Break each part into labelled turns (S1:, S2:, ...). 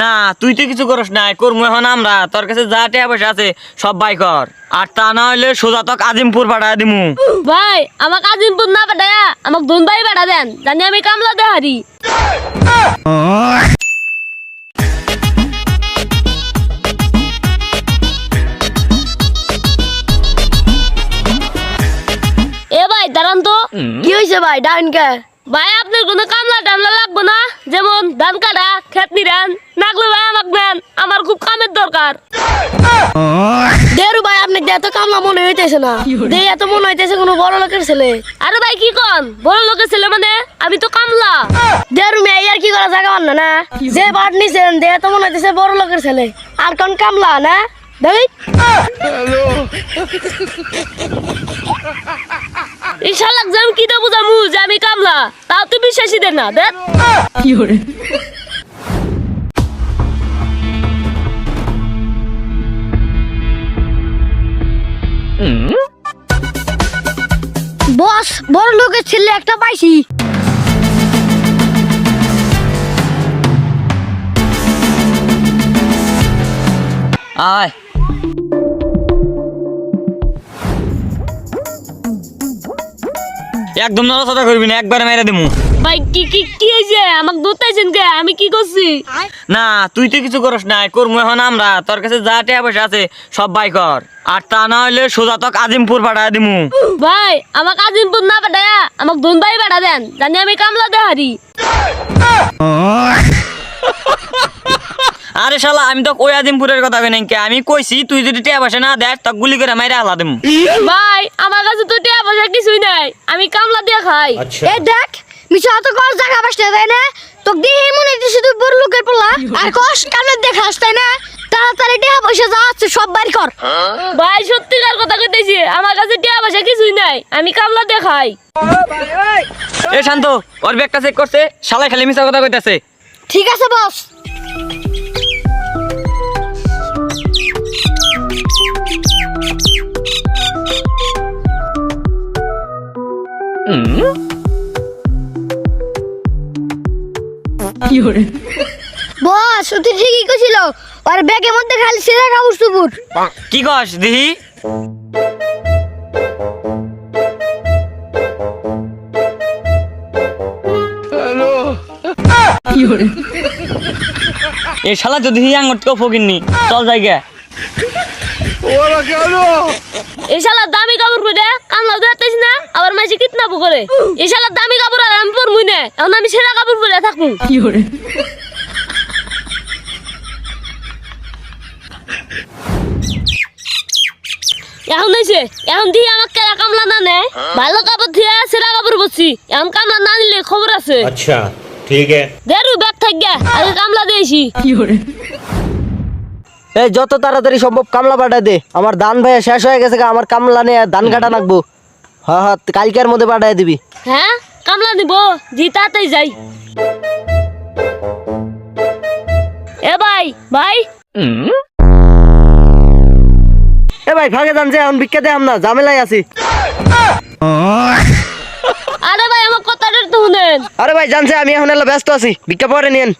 S1: না, তুই তো কিছু করস নাই, করমু এখন আমরা। তোর কাছে যা টাকা পয়সা আছে, সব বাই কর। আর তা না হইলে সোজা তক আজিমপুর পাঠায় দিমু।
S2: ভাই, আমাকে আজিমপুর না পাঠায়া, আমাকে ধনবাই পাঠা দেন। জানি আমি কামলা দে হারি এ ভাই, দাঁড়ান তো।
S3: কি হয়েছে ভাই ডাইনকে
S2: ভাই আপনার কোনো কামলা টামলা লাগবে না? যেমন ধান কাটা খেত নিরান নাগলে ভাই আমাকে দেন আমার খুব কামের দরকার।
S3: দেরু ভাই আপনি এত কামলা মনে হইতেছে না। দে এত মনে হইতেছে কোনো বড় লোকের ছেলে।
S2: আরে ভাই কি কন? বড় লোকের ছেলে মানে? আমি তো কামলা।
S3: দেরু মেয়ে আর কি করা জায়গা পান না যে বাট নিছেন দে এত মনে হইতেছে বড় লোকের ছেলে। আর কোন কামলা না?
S2: ইনশাল্লাহ যে আমি কিটা বুঝামু যে আমি কামলা তাও তো বিশ্বাসই দেন না দেখ।
S3: বস বড় লোকের ছেলে একটা পাইছি।
S1: আয়। একদম নড়াচড়া করবি না একবার মেরে দিমু।
S2: ভাই কি কি কি হয়েছে আমাক দুতাইছেন কে? আমি কি করছি?
S1: না তুই তো কিছু করস নাই করমু এখন আমরা। তোর কাছে যা টাকা পয়সা আছে সব বাই কর। আর তা না হইলে সোজা তক আজিমপুর পাঠায় দিমু।
S2: ভাই আমাক আজিমপুর না পাঠায় আমাকে ভাই পাঠা দেন। জানি আমি কামলা দে হারি
S1: আরে শালা আমি তো ওই আজিমপুরের কথা কই নাই কে আমি কইছি তুই যদি টিয়া পয়সা না দেখ তক গুলি করে মাইরা আলা দিমু।
S2: ভাই আমার কাছে তো টাকা পয়সা কিছুই নাই। আমি কামলা দিয়ে খাই।
S3: এ দেখ মিছা অত কস জায়গা পাস না? তো দিয়ে মনে হইতেছে তুই বড় লোকের পোলা। আর কস কানে দেখাস তাই না? তাড়াতাড়ি টাকা পয়সা যা আছে সব বাড়ি কর।
S2: ভাই সত্যিকার কথা কইতেছি আমার কাছে টাকা পয়সা কিছুই নাই। আমি কামলা দিয়ে খাই।
S1: এ শান্ত ওর ব্যাগটা চেক করছে শালাই খালি মিছা কথা কইতাছে।
S3: ঠিক আছে বস বস তুই ঠিকই কইছিল। আর ব্যাগের মধ্যে খালি সেরা কাপড় চুপুর
S1: কি কস দিহি? এ শালা যদি আঙ্গুর কেউ ফকিননি চল জায়গা
S2: এ শালা দামি কাপড় পরে কামলা কিত না বকরে এশালা দামি কাপড় আর আমি না। এখন আমি সেরা কাপড় পরে থাকব। কি করে? এখন হয়েছে এখন দিয়ে আমার কামলা না নেয়? ভালো কাপড় দিয়ে সেরা কাপড় বসছি। এখন কামলা না নিলে খবর আছে।
S4: আচ্ছা ঠিক আছে।
S2: দেরু ব্যাগ থাকবে আগে কামলা দিয়েছি। কি করে?
S5: এই যত তাড়াতাড়ি সম্ভব কামলা পাঠা দে। আমার ধান ভাইয়া শেষ হয়ে গেছে আমার কামলা নিয়ে ধান কাটা নাকবো। হ্যাঁ হ্যাঁ কালকের মধ্যে পাঠাই দিবি।
S2: হ্যাঁ কামলা দিব জি তাতেই যাই। এ ভাই ভাই।
S5: এ ভাই ভাগে যান যে এখন বিক্কে দে না ঝামেলায় আছি।
S2: আরে ভাই আমার কথাটা তো শুনেন।
S5: আরে ভাই জানছে আমি এখন এলা ব্যস্ত আছি ভিক্ষা পরে নিয়েন।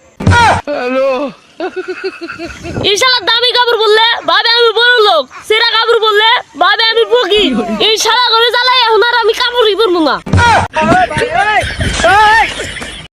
S2: ইনশাল্লাহ দামি কাপড় বললে ভাবে আমি বড় লোক সেরা কাপড় বললে ভাবে আমি সারা ঘরে জ্বালাই এখন আর আমি কাপড়ই পরবো না